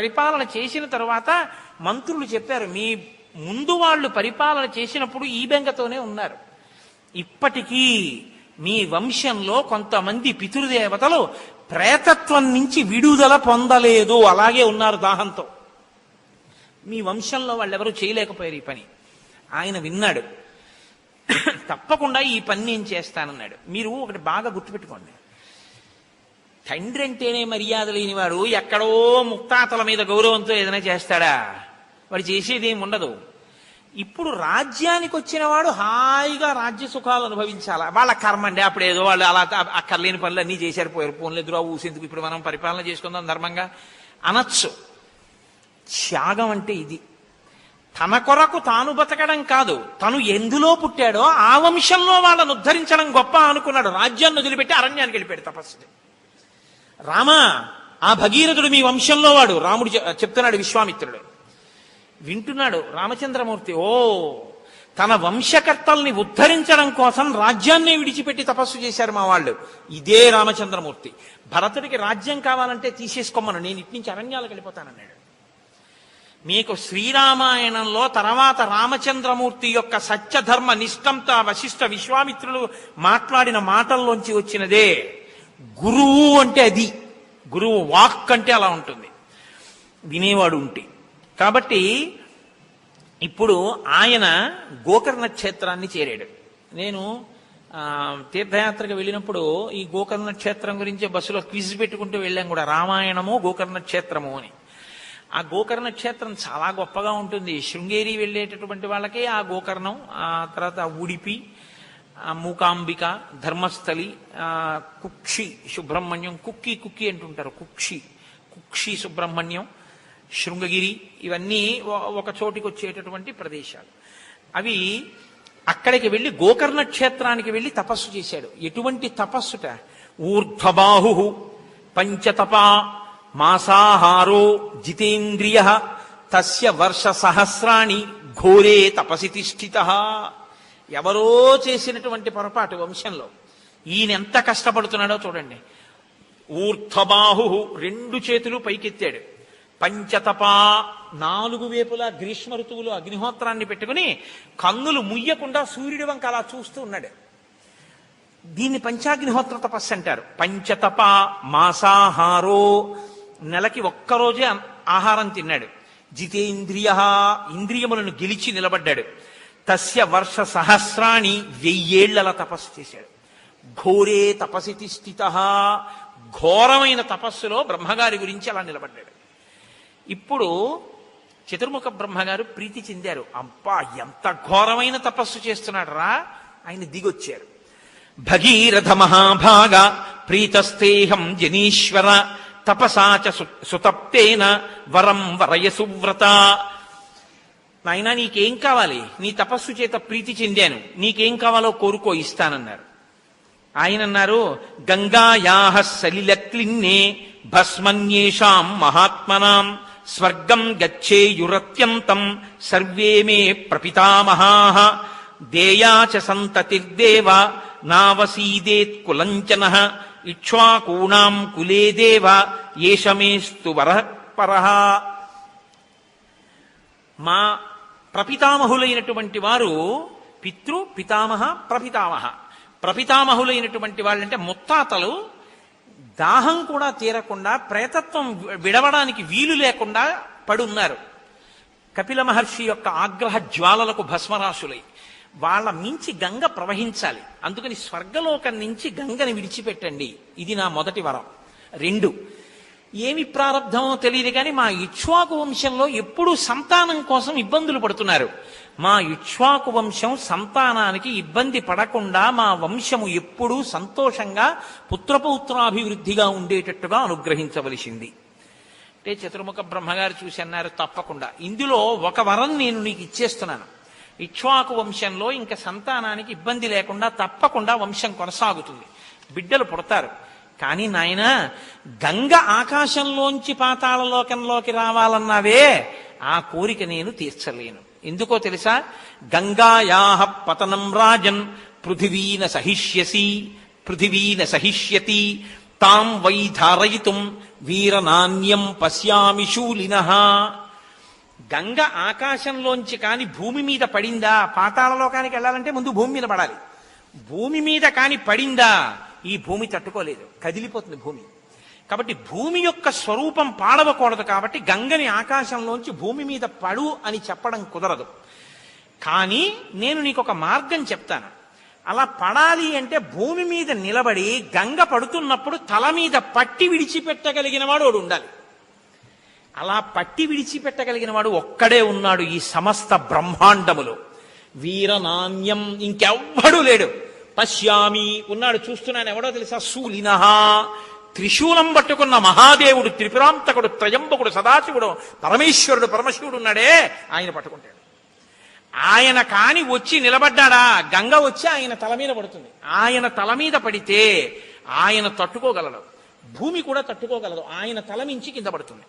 పరిపాలన చేసిన తర్వాత మంత్రులు చెప్పారు మీ ముందు వాళ్ళు పరిపాలన చేసినప్పుడు ఈ బెంగతోనే ఉన్నారు. ఇప్పటికీ మీ వంశంలో కొంతమంది పితృదేవతలు ప్రేతత్వం నుంచి విడుదల పొందలేదు. అలాగే ఉన్నారు దాహంతో. మీ వంశంలో వాళ్ళెవరూ చేయలేకపోయారు ఈ పని. ఆయన విన్నాడు. తప్పకుండా ఈ పని నేను చేస్తానన్నాడు. మీరు ఒకటి బాగా గుర్తుపెట్టుకోండి. తండ్రి అంటేనే మర్యాద లేనివాడు ఎక్కడో ముక్తాతల మీద గౌరవంతో ఏదైనా చేస్తాడా? వాడు చేసేది ఏమి ఉండదు. ఇప్పుడు రాజ్యానికి వచ్చిన వాడు హాయిగా రాజ్య సుఖాలు అనుభవించాలా? వాళ్ళ కర్మ అండి అప్పుడు ఏదో వాళ్ళు అలా అక్కర్లేని పనులు అన్నీ చేశారు పోయారు. ఫోన్లు ఎదురు ఊసేందుకు ఇప్పుడు మనం పరిపాలన చేసుకుందాం ధర్మంగా. అనొచ్చు. త్యాగం అంటే ఇది. తన కొరకు తాను బతకడం కాదు తను ఎందులో పుట్టాడో ఆ వంశంలో వాళ్ళను ఉద్ధరించడం గొప్ప అనుకున్నాడు. రాజ్యాన్ని వదిలిపెట్టి అరణ్యానికి వెళ్ళిపోయాడు తపస్సుని. రామా ఆ భగీరథుడు మీ వంశంలో వాడు. రాముడు చెప్తున్నాడు విశ్వామిత్రుడు. వింటున్నాడు రామచంద్రమూర్తి ఓ తన వంశకర్తల్ని ఉద్ధరించడం కోసం రాజ్యాన్ని విడిచిపెట్టి తపస్సు చేశారు మా వాళ్ళు. ఇదే రామచంద్రమూర్తి. భరతుడికి రాజ్యం కావాలంటే తీసేసుకోమను. నేను ఇటు నుంచి అరణ్యాలకు వెళ్ళిపోతానన్నాడు. మీకు శ్రీరామాయణంలో తర్వాత రామచంద్రమూర్తి యొక్క సత్యధర్మ నిష్టంత వశిష్ఠ విశ్వామిత్రులు మాట్లాడిన మాటల్లోంచి వచ్చినదే. గురువు అంటే అది. గురువు వాక్ అంటే అలా ఉంటుంది. వినేవాడు ఉంటే. కాబట్టి ఇప్పుడు ఆయన గోకర్ణ క్షేత్రాన్ని చేరాడు. నేను తీర్థయాత్రకు వెళ్ళినప్పుడు ఈ గోకర్ణ క్షేత్రం గురించి బస్సులో క్విజ్ పెట్టుకుంటూ వెళ్ళాం కూడా. రామాయణము గోకర్ణ క్షేత్రము అని. ఆ గోకర్ణ క్షేత్రం చాలా గొప్పగా ఉంటుంది. శృంగేరి వెళ్ళేటటువంటి వాళ్ళకే ఆ గోకర్ణం ఆ తర్వాత ఉడిపి మూకాంబిక ధర్మస్థలి కుక్షి సుబ్రహ్మణ్యం కుక్కి కుక్కి అంటుంటారు కుక్షి. కుక్షి సుబ్రహ్మణ్యం శృంగగిరి ఇవన్నీ ఒక చోటికి వచ్చేటటువంటి ప్రదేశాలు. అవి అక్కడికి వెళ్ళి గోకర్ణ క్షేత్రానికి వెళ్ళి తపస్సు చేశాడు. ఎటువంటి తపస్సుట? ఊర్ధ్వబాహు పంచతప మాసాహారో జితేంద్రియ తస్య వర్ష సహస్రాణి ఘోరే తపసి తిష్ఠిత. ఎవరో చేసినటువంటి పొరపాటు వంశంలో. ఈయన ఎంత కష్టపడుతున్నాడో చూడండి. ఊర్ధబాహు రెండు చేతులు పైకెత్తాడు. పంచతపా నాలుగు వేపులా గ్రీష్మ ఋతువులో అగ్నిహోత్రాన్ని పెట్టుకుని కన్నులు ముయ్యకుండా సూర్యుడి వంక అలా చూస్తూ ఉన్నాడు. దీన్ని పంచాగ్నిహోత్ర తపస్సు అంటారు. పంచతప మాసాహారో నెలకి ఒక్కరోజే ఆహారం తిన్నాడు. జితేంద్రియ ఇంద్రియములను గెలిచి నిలబడ్డాడు. తస్య వర్ష సహస్రాణి వెయ్యేళ్ళ తపస్సు చేశాడు. ఘోరే తపసితి స్థిత. ఘోరమైన తపస్సులో బ్రహ్మగారి గురించి అలా నిలబడ్డాడు. ఇప్పుడు చతుర్ముఖ బ్రహ్మగారు ప్రీతి చెందారు. అబ్బా ఎంత ఘోరమైన తపస్సు చేస్తున్నాడు రా ఆయన దిగొచ్చారు. భగీరథ మహాభాగ ప్రీతస్తేహం జనీశ్వర తపసాచ సు- సుతప్తేన వరం వరయ సువ్రత. నాయన నీకేం కావాలి? నీ తపస్సు చేత ప్రీతి చెందాను. నీకేం కావాలో కోరుకో ఇస్తానన్నారు. ఆయన అన్నారు గంగాయాహ సలిలక్లిన్నే భస్మన్యేషాం మహాత్మనాం స్వర్గం గచ్చేయురత్యంతం సర్వే మే ప్రపితామహాః దేయా చ సంతతిర్దేవ నావసీదేత్ కులంచన ఇక్ష్వాకూణాం కులే దేవ ఏషమేస్తు వర పరహ మా ప్రపితామహులైనటువంటి వారు పితృ పితామహ ప్రపితామహ. ప్రపితామహులైనటువంటి వాళ్ళంటే ముత్తాతలు దాహం కూడా తీరకుండా ప్రేతత్వం విడవడానికి వీలు లేకుండా పడున్నారు. కపిల మహర్షి యొక్క ఆగ్రహ జ్వాలలకు భస్మరాశులై. వాళ్ళ మించి గంగ ప్రవహించాలి. అందుకని స్వర్గలోకం నుంచి గంగని విడిచిపెట్టండి. ఇది నా మొదటి వరం. రెండు ఏమి ప్రారంధమో తెలియదు కానీ మా ఇక్ష్వాకు వంశంలో ఎప్పుడూ సంతానం కోసం ఇబ్బందులు పడుతున్నారు. మా ఇక్ష్వాకు వంశం సంతానానికి ఇబ్బంది పడకుండా మా వంశము ఎప్పుడూ సంతోషంగా పుత్రపౌత్రాభివృద్ధిగా ఉండేటట్టుగా అనుగ్రహించవలసింది. అంటే చతుర్ముఖ బ్రహ్మగారు చూసి అన్నారు తప్పకుండా. ఇందులో ఒక వరం నేను నీకు ఇచ్చేస్తున్నాను. ఇక్ష్వాకు వంశంలో ఇంకా సంతానానికి ఇబ్బంది లేకుండా తప్పకుండా వంశం కొనసాగుతుంది. బిడ్డలు పుడతారు. కానీ నాయన గంగ ఆకాశంలోంచి పాతాళలోకంలోకి రావాలన్నావే ఆ కోరిక నేను తీర్చలేను. ఎందుకో తెలుసా? గంగాయాహ పతనం రాజన్ పృథివీన సహిష్యసి పృథివీన సహిష్యతి తాం వై ధారయితుం వీరనాన్యం పశ్యామి శూలిన. గంగ ఆకాశంలోంచి కాని భూమి మీద పడిందా? పాతాళలోకానికి వెళ్ళాలంటే ముందు భూమి మీద పడాలి. భూమి మీద కాని పడిందా? ఈ భూమి తట్టుకోలేదు. కదిలిపోతుంది భూమి. కాబట్టి భూమి యొక్క స్వరూపం పాడవకూడదు కాబట్టి గంగని ఆకాశంలోంచి భూమి మీద పడు అని చెప్పడం కుదరదు. కానీ నేను నీకు ఒక మార్గం చెప్తాను. అలా పడాలి అంటే భూమి మీద నిలబడి గంగ పడుతున్నప్పుడు తల మీద పట్టి విడిచిపెట్టగలిగిన వాడు వాడు ఉండాలి. అలా పట్టి విడిచిపెట్టగలిగిన వాడు ఒక్కడే ఉన్నాడు ఈ సమస్త బ్రహ్మాండములో. వీరనాణ్యం ఇంకెవ్వడూ లేడు. పశ్యామి ఉన్నాడు చూస్తున్నాను ఎవడో తెలుసా? సూలినహ. త్రిశూలం పట్టుకున్న మహాదేవుడు త్రిపురాంతకుడు త్రయంబకుడు సదాశివుడు పరమేశ్వరుడు పరమశివుడు ఉన్నాడే ఆయన పట్టుకుంటాడు. ఆయన కాని వచ్చి నిలబడ్డాడా? గంగ వచ్చి ఆయన తల మీద పడుతుంది. ఆయన తల మీద పడితే ఆయన తట్టుకోగలడు. భూమి కూడా తట్టుకోగలదు. ఆయన తల మించి కింద పడుతుంది.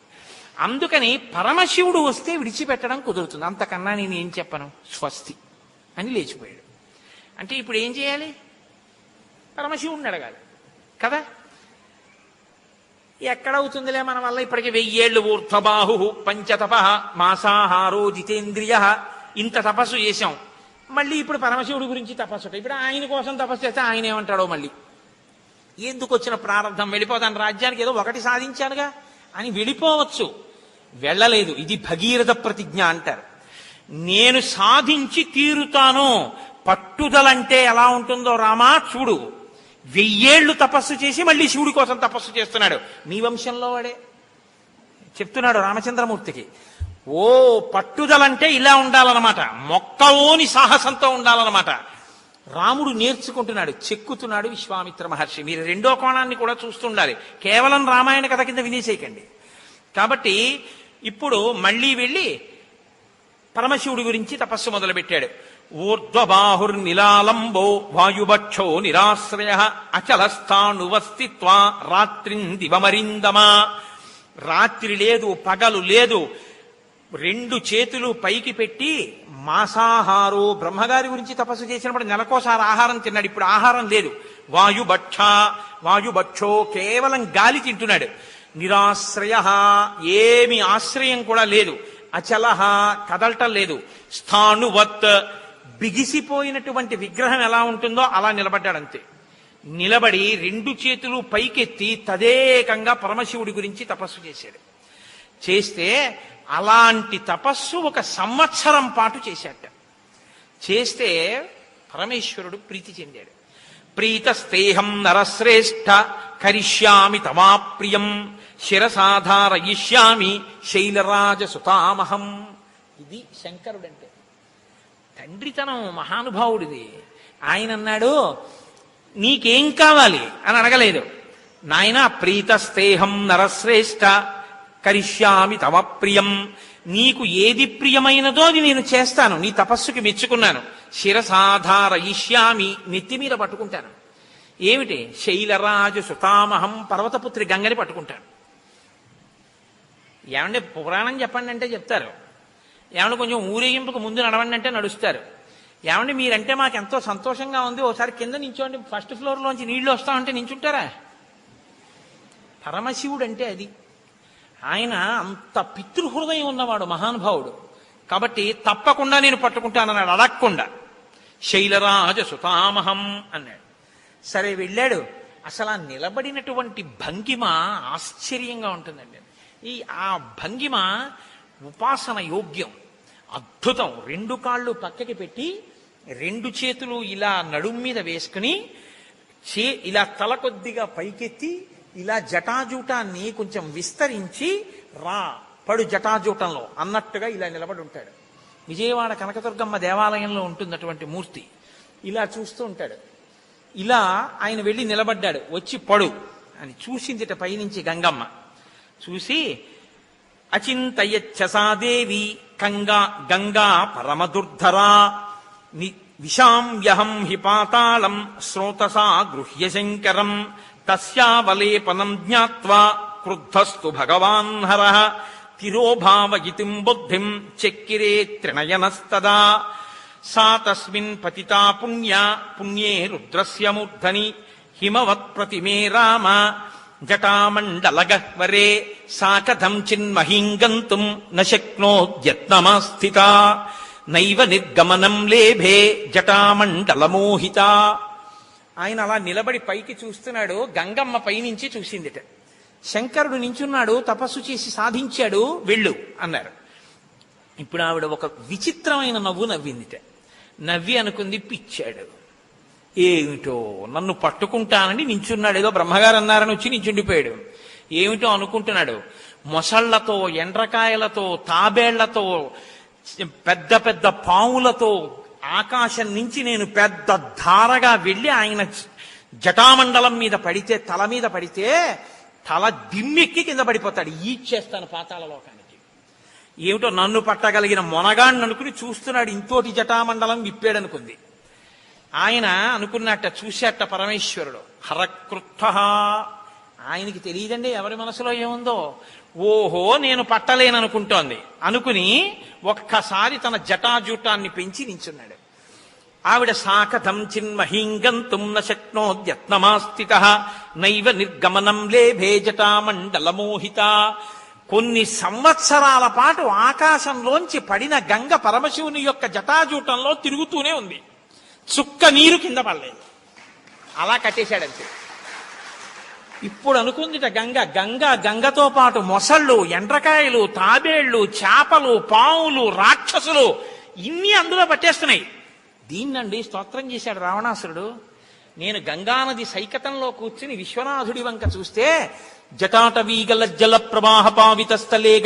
అందుకని పరమశివుడు వస్తే విడిచిపెట్టడం కుదురుతుంది. అంతకన్నా నేను ఏం చెప్పను? స్వస్తి. అని లేచిపోయాడు. అంటే ఇప్పుడు ఏం చేయాలి? పరమశివుడిని అడగాలి. కదా? ఎక్కడవుతుందిలే మన వల్ల? ఇప్పటికి వెయ్యేళ్ళు ఊర్ధ్వబాహు పంచతప మాసాహారో జితేంద్రియ ఇంత తపస్సు చేశాం. మళ్ళీ ఇప్పుడు పరమశివుడి గురించి తపస్సు ఇప్పుడు ఆయన కోసం తపస్సు చేస్తే ఆయన ఏమంటాడో మళ్ళీ? ఎందుకు వచ్చిన ప్రారంభం? వెళ్ళిపోతాను. రాజ్యానికి ఏదో ఒకటి సాధించానుగా అని వెళ్ళిపోవచ్చు. వెళ్ళలేదు. ఇది భగీరథ ప్రతిజ్ఞ అంటారు. నేను సాధించి తీరుతాను. పట్టుదలంటే ఎలా ఉంటుందో రామా చూడు. వెయ్యేళ్ళు తపస్సు చేసి మళ్ళీ శివుడి కోసం తపస్సు చేస్తున్నాడు. నీ వంశంలో వాడే. చెప్తున్నాడు రామచంద్రమూర్తికి. ఓ పట్టుదలంటే ఇలా ఉండాలన్నమాట. మొక్కలోని సాహసంతో ఉండాలన్నమాట. రాముడు నేర్చుకుంటున్నాడు చెక్కుతున్నాడు విశ్వామిత్ర మహర్షి. మీరు రెండో కోణాన్ని కూడా చూస్తుండాలి. కేవలం రామాయణ కథ కింద వినేసేయకండి. కాబట్టి ఇప్పుడు మళ్ళీ వెళ్ళి పరమశివుడి గురించి తపస్సు మొదలుపెట్టాడు. ఊర్ధ్వబాహుర్నిలాలంబో వాయుభక్షో నిరాశ్రయ అచలస్థాణువస్థిత్వా రాత్రిం దివమరిందమా రాత్రి లేదు పగలు లేదు రెండు చేతులు పైకి పెట్టి మాసాహారో బ్రహ్మగారి గురించి తపస్సు చేసినప్పుడు నెలకోసారి ఆహారం తిన్నాడు. ఇప్పుడు ఆహారం లేదు. వాయుభక్ష వాయుభక్షో కేవలం గాలి తింటున్నాడు. నిరాశ్రయ ఏమి ఆశ్రయం కూడా లేదు. అచలహ కదలటం లేదు. స్థాణువత్ బిగిసిపోయినటువంటి విగ్రహం ఎలా ఉంటుందో అలా నిలబడ్డాడంతే. నిలబడి రెండు చేతులు పైకెత్తి తదేకంగా పరమశివుడి గురించి తపస్సు చేశాడు. చేస్తే అలాంటి తపస్సు ఒక సంవత్సరం పాటు చేశాట చేస్తే పరమేశ్వరుడు ప్రీతి చెందాడు. ప్రీతస్తేహం నరశ్రేష్ఠ కరిష్యామి తమాప్రియం శిరసాధారయిష్యామి శైలరాజ సుతామహం ఇది శంకరుడంటే. తండ్రితనం మహానుభావుడిది. ఆయన అన్నాడు నీకేం కావాలి? అని అడగలేదు. నాయన ప్రీతస్తేహం నరశ్రేష్ఠ కరిష్యామి తమ ప్రియం. నీకు ఏది ప్రియమైనదో అది నేను చేస్తాను. నీ తపస్సుకి మెచ్చుకున్నాను. శిరసాధారయిష్యామి నెత్తి మీద పట్టుకుంటాను. ఏమిటి? శైలరాజు సుతామహం పర్వతపుత్రి గంగని పట్టుకుంటాను. ఏమంటే పురాణం చెప్పండి అంటే చెప్తారు. ఏమన్నా కొంచెం ఊరేగింపుకు ముందు నడవండి అంటే నడుస్తారు. ఏమండి మీరంటే మాకు ఎంతో సంతోషంగా ఉంది. ఒకసారి కింద నించోండి. ఫస్ట్ ఫ్లోర్లోంచి నీళ్ళు వస్తామంటే నించుంటారా? పరమశివుడు అంటే అది. ఆయన అంత పితృహృదయం ఉన్నవాడు మహానుభావుడు. కాబట్టి తప్పకుండా నేను పట్టుకుంటానన్నాడు. అడగకుండా. శైలరాజ సుతామహం అన్నాడు. సరే వెళ్ళాడు. అసలు ఆ నిలబడినటువంటి భంగిమ ఆశ్చర్యంగా ఉంటుందండి. ఈ ఆ భంగిమ ఉపాసన యోగ్యం. అద్భుతం. రెండు కాళ్ళు పక్కకి పెట్టి రెండు చేతులు ఇలా నడుం మీద వేసుకుని చే ఇలా తల కొద్దిగా పైకెత్తి ఇలా జటాజూటాన్ని కొంచెం విస్తరించి రా పడు జటాజూటంలో అన్నట్టుగా ఇలా నిలబడి ఉంటాడు. విజయవాడ కనకదుర్గమ్మ దేవాలయంలో ఉంటున్నటువంటి మూర్తి ఇలా చూస్తూ ఉంటాడు. ఇలా ఆయన వెళ్ళి నిలబడ్డాడు. వచ్చి పడు అని చూసిందిట పైనుంచి గంగమ్మ. చూసి అచింతయచ్చసాదేవి కంగా గంగా పరమదుర్ధరా. ని విషాంయహం హి పాతాళం శ్రోతసా గృహ్య శంకరం తస్యావలేపనం జ్ఞావా క్రుద్ధస్తు భగవాన్ హర. తిరోభావయితిం బుద్ధిం చెక్కిరే త్రిణయనస్తదా సా తస్మిన్ పతితా పుణ్య పుణ్యే రుద్రస్య మూర్ధని హిమవత్ ప్రతిమే రామ. జటామండలగహ్వరే సాకథం చిన్మహింగంతుం న శక్నోద్యత్నమాస్థిత నైవ నిర్గమనం లేభే జటామండలమోహిత ఆయన అలా నిలబడి పైకి చూస్తున్నాడు గంగమ్మ పైనుంచి చూసిందిట. శంకరుడు నించున్నాడు తపస్సు చేసి సాధించాడు వెళ్ళు అన్నారు. ఇప్పుడు ఆవిడ ఒక విచిత్రమైన నవ్వు నవ్విందిట. నవ్వి అనుకుంది పిచ్చాడు. ఏమిటో? నన్ను పట్టుకుంటానని నించున్నాడు. ఏదో బ్రహ్మగారు అన్నారని వచ్చి నించుండిపోయాడు. ఏమిటో అనుకుంటున్నాడు. మొసళ్ళతో ఎండ్రకాయలతో తాబేళ్ళతో పెద్ద పెద్ద పావులతో ఆకాశం నుంచి నేను పెద్ద ధారగా వెళ్ళి ఆయన జటామండలం మీద పడితే తల మీద పడితే తల దిమ్మెక్కి కింద పడిపోతాడు. ఈడ్చేస్తాను పాతాల లోకానికి. ఏమిటో నన్ను పట్టగలిగిన మొనగాడిని అనుకుని చూస్తున్నాడు. ఇంతోటి జటామండలం విప్పాడనుకుంది. ఆయన అనుకున్నట్ట చూశాట పరమేశ్వరుడు. హరకృత్థ ఆయనకి తెలియదండి ఎవరి మనసులో ఏముందో. ఓహో నేను పట్టలేననుకుంటోంది. అనుకుని ఒక్కసారి తన జటాజూటాన్ని పెంచి నించున్నాడు. ఆవిడ సాకథం చిన్మహీంగంతుం న శక్నోద్యత్నమాస్థిత నైవ నిర్గమనం లేభే జటామండలమోహిత కొన్ని సంవత్సరాల పాటు ఆకాశంలోంచి పడిన గంగ పరమశివుని యొక్క జటాజూటంలో తిరుగుతూనే ఉంది. చుక్క నీరు కింద పడలేదు. అలా కట్టేశాడంతే. ఇప్పుడు అనుకుందిట గంగ గంగ గంగతో పాటు మొసళ్ళు ఎండ్రకాయలు తాబేళ్ళు చేపలు పావులు రాక్షసులు ఇన్ని అందులో పట్టేస్తున్నాయి. దీన్నండి స్తోత్రం చేశాడు రావణాసురుడు. నేను గంగానది సైకతంలో కూర్చుని విశ్వనాథుడి వంక చూస్తే జటాటవీగల జల ప్రవాహ పావిత స్థలే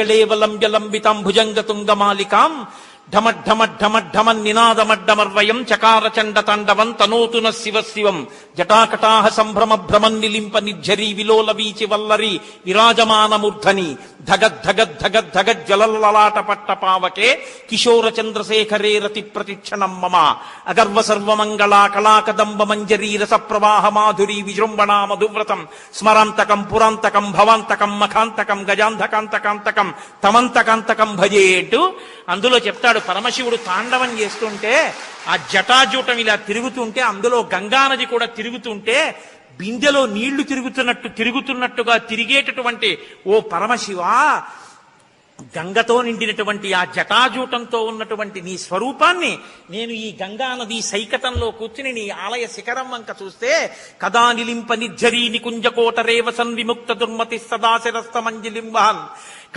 భుజంగ తుంగమాలికాం ఢమఢమఢమఢమన్ నినాదమడ్డమర్వయం చకారచండ తాండవం తనోతున శివ శివం. జటాకటాహ సంభ్రమ భ్రమం నిలింప నిజ్జరి విలోల వీచి వల్లరి విరాజమానమూర్ధని ధగద్ధగద్ధగద్ధగ జలలలాట పట్ట పావకే కిశోర చంద్రశేఖరే రతి ప్రతిక్షణం మమ. అగర్వ సర్వమంగళా కళాకదంబ మంజరీ రస ప్రవాహ మాధురీ విజృంభణా మధువ్రతం. స్మరాంతకం పురాంతకం భవాంతకం మఖాంతకం గజాంధకాంతకాంతకం తమంతకాంతకం భజేటు. అందులో చెప్తాడు పరమశివుడు తాండవం చేస్తుంటే ఆ జటాజూటం ఇలా తిరుగుతుంటే అందులో గంగానది కూడా తిరుగుతుంటే బిందెలో నీళ్ళు తిరుగుతున్నట్టు తిరుగుతున్నట్టుగా తిరిగేటటువంటి ఓ పరమశివ గంగతో నిండినటువంటి ఆ జటాజూటంతో ఉన్నటువంటి నీ స్వరూపాన్ని నేను ఈ గంగా నది సైకతంలో కూర్చుని నీ ఆలయ శిఖరం వంక చూస్తే కదా నిలింప నిర్జరీ నికుంజకోట రేవసన్ విముక్త దుర్మతి సదాశిరస్త మంజలింబహన్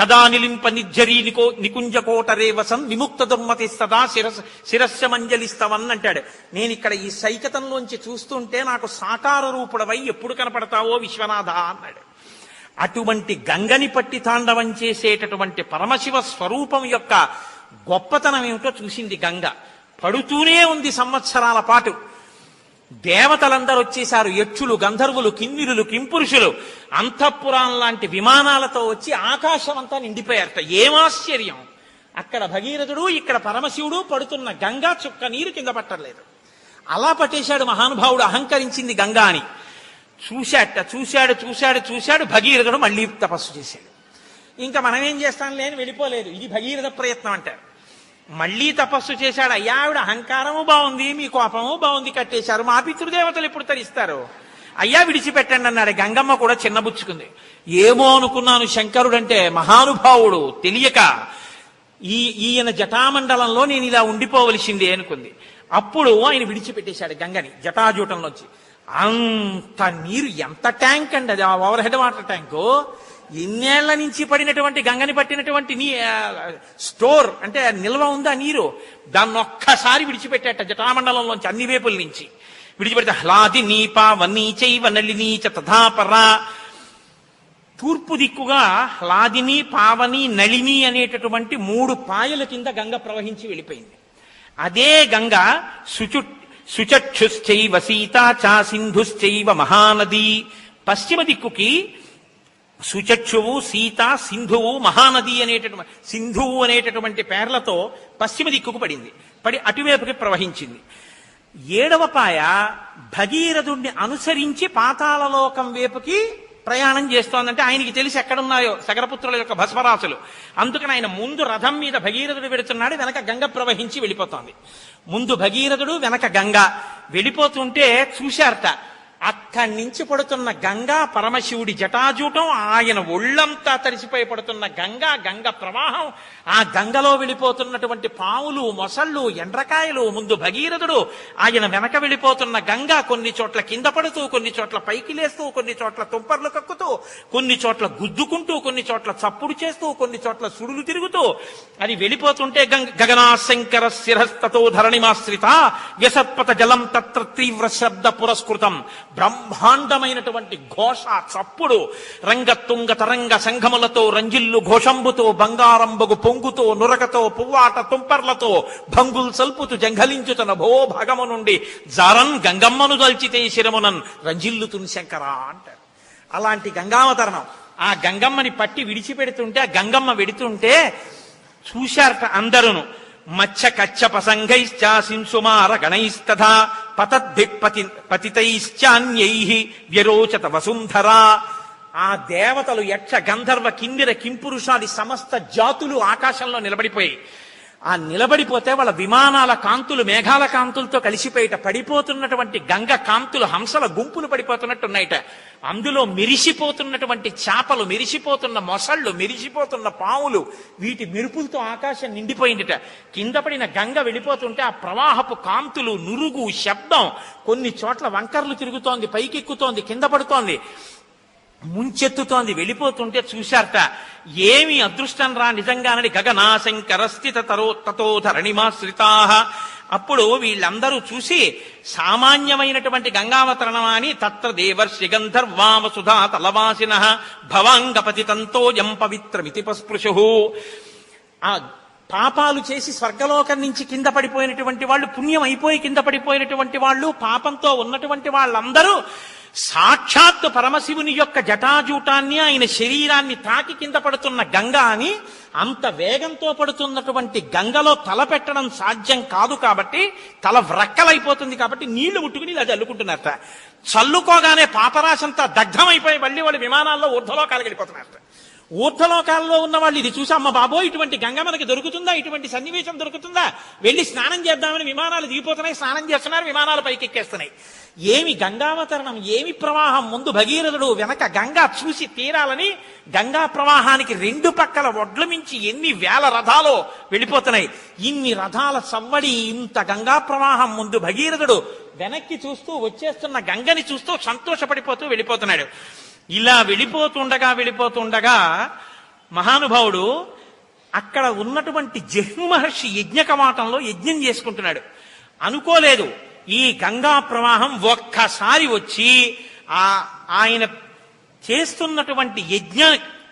కదా నిలింప నిజ్జరీ నికో నికుంజకోట రేవసం విముక్త దుర్మతి సదా శిరస్ శిరస్య మంజలిస్తవన్ అంటాడు. నేను ఇక్కడ ఈ సైకతంలోంచి చూస్తుంటే నాకు సాకార రూపుడవై ఎప్పుడు కనపడతావో విశ్వనాథ అన్నాడు. అటువంటి గంగని పట్టి తాండవం చేసేటటువంటి పరమశివ స్వరూపం యొక్క గొప్పతనం ఏమిటో చూసింది గంగ. పడుతూనే ఉంది సంవత్సరాల పాటు. దేవతలందరూ వచ్చేశారు. యక్షులు గంధర్వులు కిన్నిరులు కింపురుషులు. అంతఃపురాం లాంటి విమానాలతో వచ్చి ఆకాశం అంతా నిండిపోయారట. ఏమాశ్చర్యం! అక్కడ భగీరథుడు ఇక్కడ పరమశివుడు పడుతున్న గంగా చుక్క నీరు కింద పట్టలేదు అలా పట్టేశాడు మహానుభావుడు అహంకరించింది గంగా అని. చూశాట చూశాడు చూశాడు చూశాడు భగీరథుడు మళ్ళీ తపస్సు చేశాడు. ఇంకా మనం ఏం చేస్తాం? లేని వెళ్ళిపోలేదు. ఇది భగీరథ ప్రయత్నం అంటారు మళ్ళీ తపస్సు చేశాడు. అయ్యా ఆవిడ అహంకారము బాగుంది మీ కోపము బాగుంది కట్టేశారు. మా పితృదేవతలు ఎప్పుడు తరిస్తారు? అయ్యా విడిచిపెట్టండి అన్నాడు. గంగమ్మ కూడా చిన్నబుచ్చుకుంది ఏమో అనుకున్నాను శంకరుడంటే మహానుభావుడు తెలియక ఈ ఈయన జటామండలంలో నేను ఇలా ఉండిపోవలసిందే అనుకుంది. అప్పుడు ఆయన విడిచిపెట్టేశాడు గంగని జటాజూటంలోంచి. అంత నీరు ఎంత ట్యాంక్ అండి అది? ఆ ఓవర్ హెడ్ వాటర్ ట్యాంకు ఇన్నేళ్ళ నుంచి పడినటువంటి గంగని పట్టినటువంటి నీ స్టోర్ అంటే నిల్వ ఉందా నీరు? దాన్ని ఒక్కసారి విడిచిపెట్టేట జటామండలంలోంచి అన్ని వైపుల నుంచి. విడిచిపెడితే హ్లాది నీప వన్నీచైవ నళినీచ తథాపరా. తూర్పు దిక్కుగా హ్లాదిని పావని నళిని అనేటటువంటి మూడు పాయల కింద గంగ ప్రవహించి వెళ్ళిపోయింది. అదే గంగ సుచుట్ శుచక్షుశ్చైవ సీత చా సింధుశ్చైవ మహానది. పశ్చిమ దిక్కుకి సుచక్షువు సీత సింధువు మహానది అనేటటువంటి సింధువు అనేటటువంటి పేర్లతో పశ్చిమ దిక్కుకు పడింది. పడి అటువైపుకి ప్రవహించింది. ఏడవ పాయ భగీరథుణ్ణి అనుసరించి పాతాళలోకం వైపుకి ప్రయాణం చేస్తోందంటే ఆయనకి తెలిసి ఎక్కడున్నాయో సగరపుత్రుల యొక్క భస్మరాసులు అందుకని ఆయన ముందు రథం మీద భగీరథుడు వెడుతున్నాడు వెనక గంగ ప్రవహించి వెళ్ళిపోతోంది. ముందు భగీరథుడు వెనక గంగ వెళ్ళిపోతుంటే చూశారట అక్కడి నుంచి పడుతున్న గంగా పరమశివుడి జటాజూటం ఆయన ఒళ్ళంతా తడిసిపోయి పడుతున్న గంగా గంగ ప్రవాహం ఆ గంగలో వెళ్ళిపోతున్నటువంటి పావులు మొసళ్ళు ఎండ్రకాయలు ముందు భగీరథుడు ఆయన వెనక వెళ్ళిపోతున్న గంగ కొన్ని చోట్ల కింద పడుతూ కొన్ని చోట్ల పైకి లేస్తూ కొన్ని చోట్ల తుంపర్లు కక్కుతూ కొన్ని చోట్ల గుద్దుకుంటూ కొన్ని చోట్ల చప్పుడు చేస్తూ కొన్ని చోట్ల సుడులు తిరుగుతూ అది వెళ్ళిపోతుంటే గగనాశంకర శిరస్తతో ధరణిమాశ్రిత వ్యసత్పత జలం తత్ర తీవ్ర శబ్ద పురస్కృతం. బ్రహ్మాండమైనటువంటి ఘోష చప్పుడు రంగతుంగ తరంగ సంఘములతో రంజిల్లు ఘోషంబుతో బంగారంబగు పొంగుతో నురకతో పువ్వాట తుంపర్లతో భంగుల్ సల్పుతు జంఘలించుతన భో భాగము నుండి జారన్ గంగమ్మను దల్చితే శిరమునన్ రంజిల్లుతున్ శంకర అంటారు. అలాంటి గంగావతరణం. ఆ గంగమ్మని పట్టి విడిచిపెడుతుంటే ఆ గంగమ్మ వెడుతుంటే చూశారట అందరును. మచ్చ కచ్చ పసంగైశ్చ గణైస్తథా పతద్భి పతి పతితైశ్చాన్యై వ్యరోచత వసుంధరా ఆ దేవతలు యక్ష గంధర్వ కిందిర కింపురుషాది సమస్త జాతులు ఆకాశంలో నిలబడిపోయి ఆ నిలబడిపోతే వాళ్ళ విమానాల కాంతులు మేఘాల కాంతులతో కలిసిపోయిట పడిపోతున్నటువంటి గంగ కాంతులు హంసల గుంపులు పడిపోతున్నట్టున్నాయిట. అందులో మెరిసిపోతున్నటువంటి చేపలు మెరిసిపోతున్న మొసళ్ళు మెరిసిపోతున్న పాములు వీటి మెరుపులతో ఆకాశం నిండిపోయిందిట. కింద పడిన గంగ వెళ్ళిపోతుంటే ఆ ప్రవాహపు కాంతులు నురుగు శబ్దం కొన్ని చోట్ల వంకర్లు తిరుగుతోంది పైకెక్కుతోంది కింద పడుతోంది. ముంచెత్తుతోంది వెళ్ళిపోతుంటే చూశారట. ఏమి అదృష్టం రా నిజంగానని గగనాశంకర స్థిత తరో తతో ధరణిమాశ్రితా. అప్పుడు వీళ్ళందరూ చూసి సామాన్యమైనటువంటి గంగావతరణమా అని తత్ర దేవర్షి గంధర్వామసుధా తలవాసిన భవాంగపతి తంతోయం పవిత్రమితి పస్పృశు. ఆ పాపాలు చేసి స్వర్గలోకం నుంచి కింద పడిపోయినటువంటి వాళ్ళు పుణ్యం అయిపోయి కింద పడిపోయినటువంటి వాళ్ళు పాపంతో ఉన్నటువంటి వాళ్ళందరూ సాక్షాత్ పరమశివుని యొక్క జటాజూటాన్ని ఆయన శరీరాన్ని తాకి కింద పడుతున్న గంగ అని అంత వేగంతో పడుతున్నటువంటి గంగలో తల పెట్టడం సాధ్యం కాదు కాబట్టి తల వ్రక్కలైపోతుంది కాబట్టి నీళ్ళు ముట్టుకుని ఇలా చల్లుకుంటున్నారట. చల్లుకోగానే పాపరాశంతా దగ్ధమైపోయి మళ్ళీ వాళ్ళు విమానాల్లో ఊర్ధలోకాలకు వెళ్ళిపోతున్నారట. ఊర్ధలోకాల్లో ఉన్న వాళ్ళు ఇది చూసి అమ్మ బాబో ఇటువంటి గంగ మనకి దొరుకుతుందా? ఇటువంటి సన్నివేశం దొరుకుతుందా? వెళ్ళి స్నానం చేద్దామని విమానాలు దిగిపోతున్నాయి స్నానం చేస్తున్నారు విమానాలు పైకి ఎక్కేస్తున్నాయి. ఏమి గంగావతరణం ఏమి ప్రవాహం? ముందు భగీరథుడు వెనక గంగా చూసి తీరాలని గంగా ప్రవాహానికి రెండు పక్కల ఒడ్ల మించి ఎన్ని వేల రథాలో వెళ్ళిపోతున్నాయి. ఇన్ని రథాల సవ్వడి ఇంత గంగా ప్రవాహం ముందు భగీరథుడు వెనక్కి చూస్తూ వచ్చేస్తున్న గంగని చూస్తూ సంతోషపడిపోతూ వెళ్ళిపోతున్నాడు. ఇలా వెళ్ళిపోతుండగా వెళ్ళిపోతుండగా మహానుభావుడు అక్కడ ఉన్నటువంటి జహ్ను మహర్షి యజ్ఞ కవాటంలో యజ్ఞం చేసుకుంటున్నాడు. అనుకోలేదు. ఈ గంగా ప్రవాహం ఒక్కసారి వచ్చి ఆ ఆయన చేస్తున్నటువంటి యజ్ఞ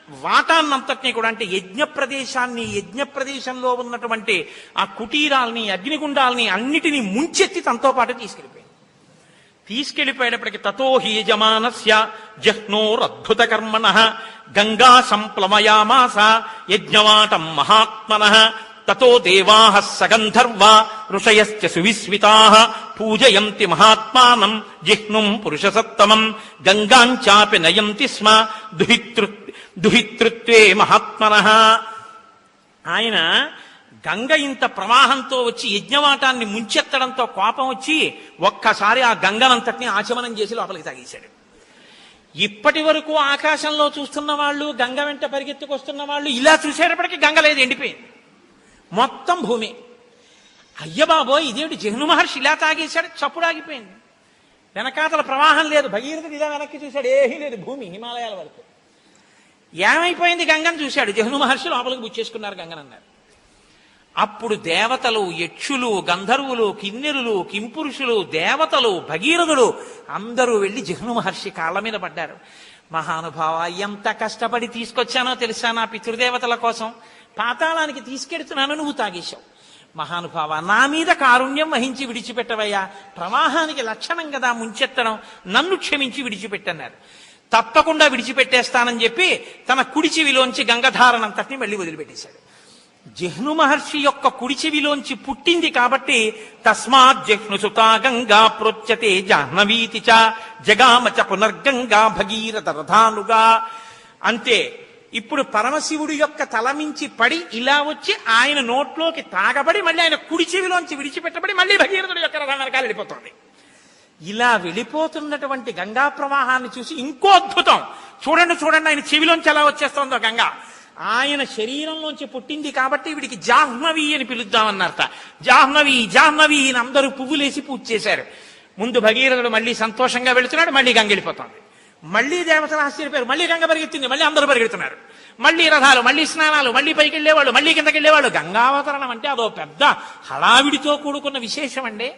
వాటాన్నంతటినీ కూడా అంటే యజ్ఞ ప్రదేశాన్ని యజ్ఞ ప్రదేశంలో ఉన్నటువంటి ఆ కుటీరాల్ని అగ్నిగుండాల్ని అన్నిటినీ ముంచెత్తి తనతో పాటు తీసుకెళ్ళిపోయింది తీసుకెళ్ళిపోయేటప్పటికి తతో హి యజమానస్య జహ్నోరద్భుత కర్మణ గంగా సంప్లమయామాస యజ్ఞవాటం మహాత్మన తతో దేవా సగంధర్వ ఋషయశ్చ సువిస్మితా పూజయంతి మహాత్మానం జిహ్నుం పురుషసత్తమం గంగాంచాపి నయంతి స్మ దుహితృ దుహితృత్వే మహాత్మన. ఆయన గంగ ఇంత ప్రవాహంతో వచ్చి యజ్ఞవాటాన్ని ముంచెత్తడంతో కోపం వచ్చి ఒక్కసారి ఆ గంగనంతటిని ఆచమనం చేసి లోపలికి తాగేశాడు. ఇప్పటి వరకు ఆకాశంలో చూస్తున్న వాళ్ళు గంగ వెంట పరిగెత్తుకొస్తున్న వాళ్ళు ఇలా చూసేటప్పటికి గంగ లేదు ఎండిపోయింది. మొత్తం భూమి. అయ్యబాబోయ్ ఇదేమిటి? జహ్ను మహర్షి ఇలా తాగేశాడు చప్పుడు ఆగిపోయింది. వెనకాతల ప్రవాహం లేదు భగీరథుడు ఇలా వెనక్కి చూశాడు ఏమీ లేదు భూమి హిమాలయాల వరకు. ఏమైపోయింది? గంగను చూశాడు. జహ్ను మహర్షి లోపలికి బుచ్చేసుకున్నారు గంగనన్నారు. అప్పుడు దేవతలు యక్షులు గంధర్వులు కిన్నెరులు కింపురుషులు దేవతలు భగీరథులు అందరూ వెళ్ళి జహ్ను మహర్షి కాళ్ళ మీద పడ్డారు. మహానుభావ ఎంత కష్టపడి తీసుకొచ్చానో తెలుసా నా పితృదేవతల కోసం? పాతాళానికి తీసుకెడుతున్నాను నువ్వు తాగేశావు. మహానుభావ నా మీద కారుణ్యం వహించి విడిచిపెట్టవయ్యా. ప్రవాహానికి లక్షణం కదా ముంచెత్తడం నన్ను క్షమించి విడిచిపెట్టన్నారు. తప్పకుండా విడిచిపెట్టేస్తానని చెప్పి తన కుడిచివిలోంచి గంగధారనంతటిని మళ్ళీ వదిలిపెట్టేశాడు. జహ్ను మహర్షి యొక్క కుడి చెవిలోంచి పుట్టింది కాబట్టి తస్మాత్ జహ్ను సుతా గంగా ప్రోచ్యతే జాహ్నవీతి చ జగామచ పునర్గంగా భగీరథ రథానుగా. అంతే ఇప్పుడు పరమశివుడి యొక్క తలమించి పడి ఇలా వచ్చి ఆయన నోట్లోకి తాగబడి మళ్ళీ ఆయన కుడి చెవిలోంచి విడిచిపెట్టబడి మళ్ళీ భగీరథుడి యొక్క రథం వెనకాల వెళ్ళిపోతుంది. ఇలా వెళ్ళిపోతున్నటువంటి గంగా ప్రవాహాన్ని చూసి ఇంకో అద్భుతం. చూడండి చూడండి ఆయన చెవిలోంచి ఎలా వచ్చేస్తుందో గంగా. ఆయన శరీరంలోంచి పుట్టింది కాబట్టి వీడికి జాహ్నవి అని పిలుద్దామన్నారట. జాహ్నవి జాహ్నవి అని అందరూ పువ్వులేసి పూజ చేశారు. ముందు భగీరథుడు మళ్ళీ సంతోషంగా వెళుతున్నాడు మళ్ళీ గంగెళ్ళిపోతుంది మళ్ళీ దేవతలు ఆశ్చర్యపోయారు మళ్ళీ గంగ పరిగెత్తింది మళ్ళీ అందరూ పరిగెడుతున్నారు. మళ్ళీ రథాలు మళ్ళీ స్నానాలు మళ్ళీ పైకి వెళ్ళేవాళ్ళు మళ్ళీ కిందకి వెళ్ళేవాళ్ళు. గంగావతరణం అంటే అదో పెద్ద హడావిడితో కూడుకున్న విశేషం అండి.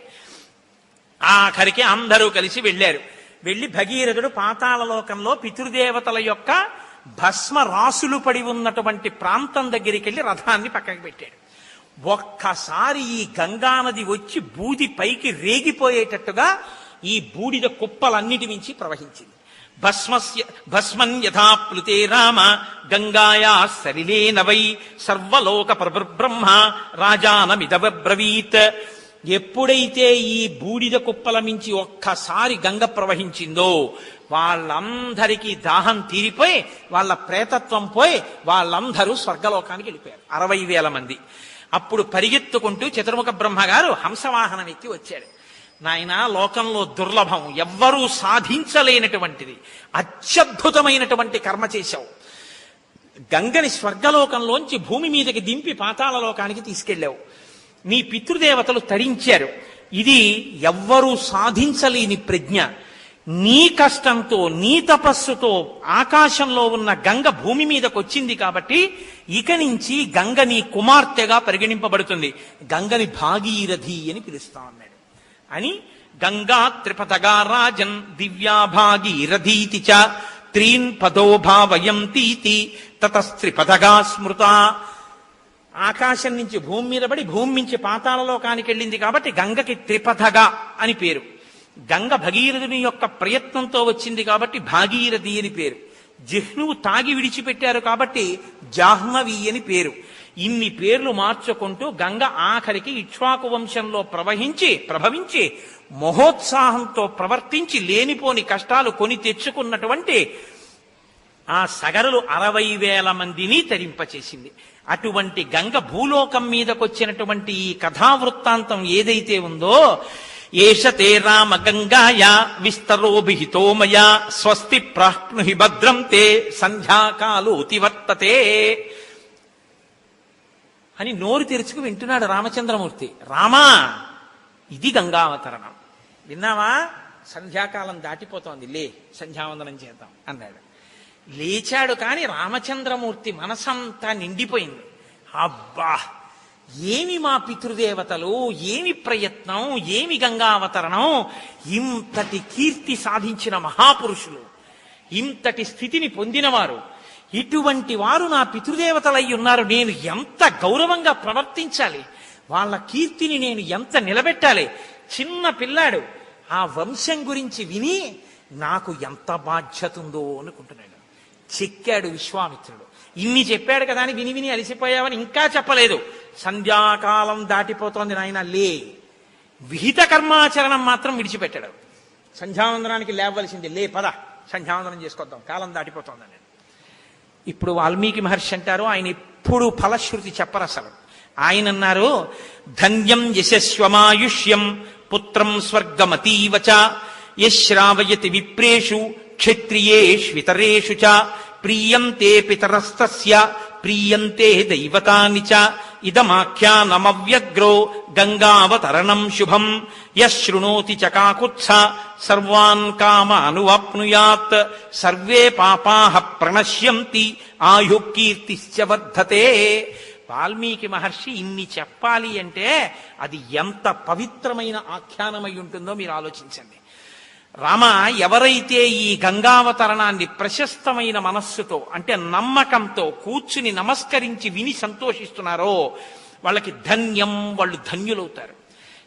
ఆఖరికి అందరూ కలిసి వెళ్ళారు. వెళ్ళి భగీరథుడు పాతాళలోకంలో పితృదేవతల యొక్క భస్మ రాసులు పడి ఉన్నటువంటి ప్రాంతం దగ్గరికి వెళ్ళి రథాన్ని పక్కకి పెట్టాడు. ఒక్కసారి ఈ గంగానది వచ్చి బూది పైకి రేగిపోయేటట్టుగా ఈ బూడిద కుప్పలన్నిటి నుంచి ప్రవహించింది. భస్మస్య భస్మన్ యథా ప్లుతే రామ గంగాయా సరిలే నవై సర్వలోక బ్రహ్మ రాజానమిదబ్రవీత్ ఎప్పుడైతే ఈ బూడిద కుప్పల మించి ఒక్కసారి గంగ ప్రవహించిందో వాళ్ళందరికీ దాహం తీరిపోయి వాళ్ళ ప్రేతత్వం పోయి వాళ్ళందరూ స్వర్గలోకానికి వెళ్ళిపోయారు. అరవై వేల మంది. అప్పుడు పరిగెత్తుకుంటూ చతుర్ముఖ బ్రహ్మగారు హంసవాహనం ఎక్కి వచ్చాడు నాయన లోకంలో దుర్లభం ఎవ్వరూ సాధించలేనటువంటిది. అత్యద్భుతమైనటువంటి కర్మ చేశావు. గంగని స్వర్గలోకంలోంచి భూమి మీదకి దింపి పాతాళ లోకానికి తీసుకెళ్ళావు. నీ పితృదేవతలు తరించారు. ఇది ఎవ్వరూ సాధించలేని ప్రజ్ఞ. నీ కష్టంతో నీ తపస్సుతో ఆకాశంలో ఉన్న గంగ భూమి మీదకు వచ్చింది కాబట్టి ఇక నుంచి గంగ నీ కుమార్తెగా పరిగణింపబడుతుంది. గంగని భాగీరథి అని పిలుస్తా అన్నాడు అని గంగా త్రిపథగా రాజన్ దివ్యాభాగీరథీతి చ త్రీన్ పదో భావయంతీతి తతస్త్రిపథగా స్మృత. ఆకాశం నుంచి భూమి మీద పడి భూమి నుంచి పాతాళలోకానికి వెళ్ళింది కాబట్టి గంగకి త్రిపథగా అని పేరు. గంగ భగీరథుని యొక్క ప్రయత్నంతో వచ్చింది కాబట్టి భాగీరథి అని పేరు. జిహ్నువు తాగి విడిచిపెట్టారు కాబట్టి జాహ్నవి అని పేరు. ఇన్ని పేర్లు మార్చుకుంటూ గంగ ఆఖరికి ఇక్ష్వాకు వంశంలో ప్రవహించి ప్రభవించి మహోత్సాహంతో ప్రవర్తించి లేనిపోని కష్టాలు కొని తెచ్చుకున్నటువంటి ఆ సగరులు అరవై వేల మందిని తరింపచేసింది. అటువంటి గంగ భూలోకం మీదకొచ్చినటువంటి ఈ కథావృత్తాంతం ఏదైతే ఉందో ఏషతే రామ గంగాయా విస్తరోభిహితో మయా స్వస్తి ప్రాప్నుహి భద్రం తే సంధ్యాకాలోతి వర్తతే అని నోరు తెరుచుకు వింటున్నాడు రామచంద్రమూర్తి. రామా ఇది గంగావతరణం. విన్నావా? సంధ్యాకాలం దాటిపోతోంది. లే సంధ్యావందనం చేద్దాం అన్నాడు. లేచాడు కానీ రామచంద్రమూర్తి మనసంతా నిండిపోయింది. అబ్బా ఏమి మా పితృదేవతలు? ఏమి ప్రయత్నం? ఏమి గంగావతరణం? ఇంతటి కీర్తి సాధించిన మహాపురుషులు. ఇంతటి స్థితిని పొందినవారు. ఇటువంటి వారు నా పితృదేవతలై ఉన్నారు. నేను ఎంత గౌరవంగా ప్రవర్తించాలి? వాళ్ళ కీర్తిని నేను ఎంత నిలబెట్టాలి? చిన్న పిల్లాడు ఆ వంశం గురించి విని నాకు ఎంత బాధ్యత ఉందో అనుకుంటున్నాడు. చెక్కాడు విశ్వామిత్రుడు. ఇన్ని చెప్పాడు కదా అని విని విని అలిసిపోయావని ఇంకా చెప్పలేదు. సంధ్యాకాలం దాటిపోతోంది నాయన లే. విహిత కర్మాచరణం మాత్రం విడిచిపెట్టాడు. సంధ్యావందనానికి లేవలసింది లే పద సంధ్యావందనం చేసుకొద్దాం. కాలం దాటిపోతోందని ఇప్పుడు వాల్మీకి మహర్షి అంటారు ఆయన ఎప్పుడు ఫలశ్రుతి చెప్పరు అసలు. ఆయన అన్నారు ధన్యం యశస్వమాయుష్యం పుత్రం స్వర్గమతీవచ యశ్రావయతి విప్రేషు క్షత్రియేష్వితరేషు చ ప్రీయంతే పితరస్తస్య ప్రీయంతే దైవతాని చ. ఇదమాఖ్యానమవ్యగ్రో గంగావతరణం శుభం. యశృణోతి చ కాకుత్స సర్వాన్ కామానువాప్నుయాత్. సర్వే పాపాహ ప్రణశ్యంతి ఆయు కీర్తిశ్చ వర్ధతే. వాల్మీకి మహర్షి ఇన్ని చెప్పాలి అంటే అది ఎంత పవిత్రమైన ఆఖ్యానమై ఉంటుందో మీరు ఆలోచించండి. రామ ఎవరైతే ఈ గంగావతరణాన్ని ప్రశస్తమైన మనస్సుతో అంటే నమ్మకంతో కూర్చుని నమస్కరించి విని సంతోషిస్తున్నారో వాళ్ళకి ధన్యం వాళ్ళు ధన్యులవుతారు.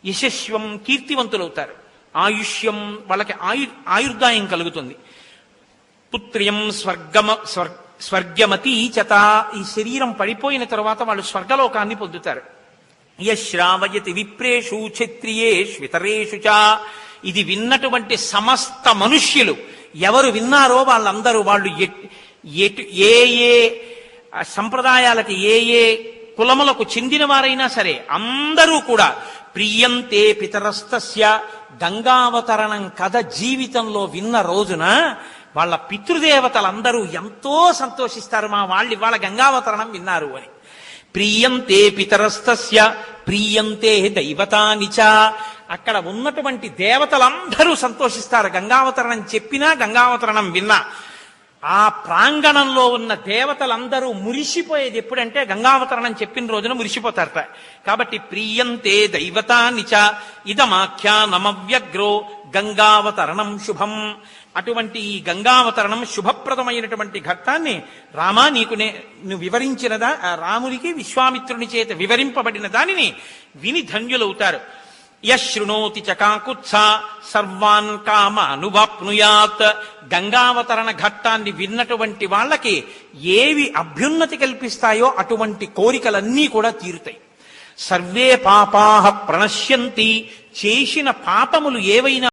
యశస్వం కీర్తివంతులవుతారు. ఆయుష్యం వాళ్ళకి ఆయు ఆయుర్దాయం కలుగుతుంది. పుత్ర్యం స్వర్గమ స్వర్ స్వర్గమతి చత ఈ శరీరం పడిపోయిన తర్వాత వాళ్ళు స్వర్గలోకాన్ని పొందుతారు. యశ్రావయతి విప్రేషు క్షత్రియేష్వితరేషు చ ఇది విన్నటువంటి సమస్త మనుష్యులు. ఎవరు విన్నారో వాళ్ళందరూ వాళ్ళు ఎట్- ఎటు ఏ ఏ సంప్రదాయాలకి ఏ ఏ కులములకు చెందిన వారైనా సరే అందరూ కూడా ప్రియంతే పితరస్తస్య గంగావతరణం కథ జీవితంలో విన్న రోజున వాళ్ళ పితృదేవతలందరూ ఎంతో సంతోషిస్తారు. మా వాళ్ళు ఇవాళ గంగావతరణం విన్నారు అని. ప్రియంతే పితరస్తస్య ప్రియంతే దైవతాని చ. అక్కడ ఉన్నటువంటి దేవతలందరూ సంతోషిస్తారు. గంగావతరణం చెప్పినా గంగావతరణం విన్నా. ఆ ప్రాంగణంలో ఉన్న దేవతలందరూ మురిసిపోయేది ఎప్పుడంటే గంగావతరణం చెప్పిన రోజున మురిసిపోతారట. కాబట్టి ప్రియంతే దైవతానిచ చ. ఇదమాఖ్యానమవ్యగ్రో గంగావతరణం శుభం. అటువంటి ఈ గంగావతరణం శుభప్రదమైనటువంటి ఘట్టాన్ని రామా నీకు నే నువ్వు వివరించినదా రామునికి విశ్వామిత్రుని చేత వివరింపబడిన దానిని విని ధన్యులవుతారు. యశృణోతి చకాకుత్స సర్వాన్ కామ అనువాప్నుయాత్ గంగావతరణ ఘట్టాన్ని విన్నటువంటి వాళ్ళకి ఏవి అభ్యున్నతి కల్పిస్తాయో అటువంటి కోరికలన్నీ కూడా తీరుతాయి. సర్వే పాపాహ ప్రణశ్యంతి చేసిన పాపములు ఏవైనా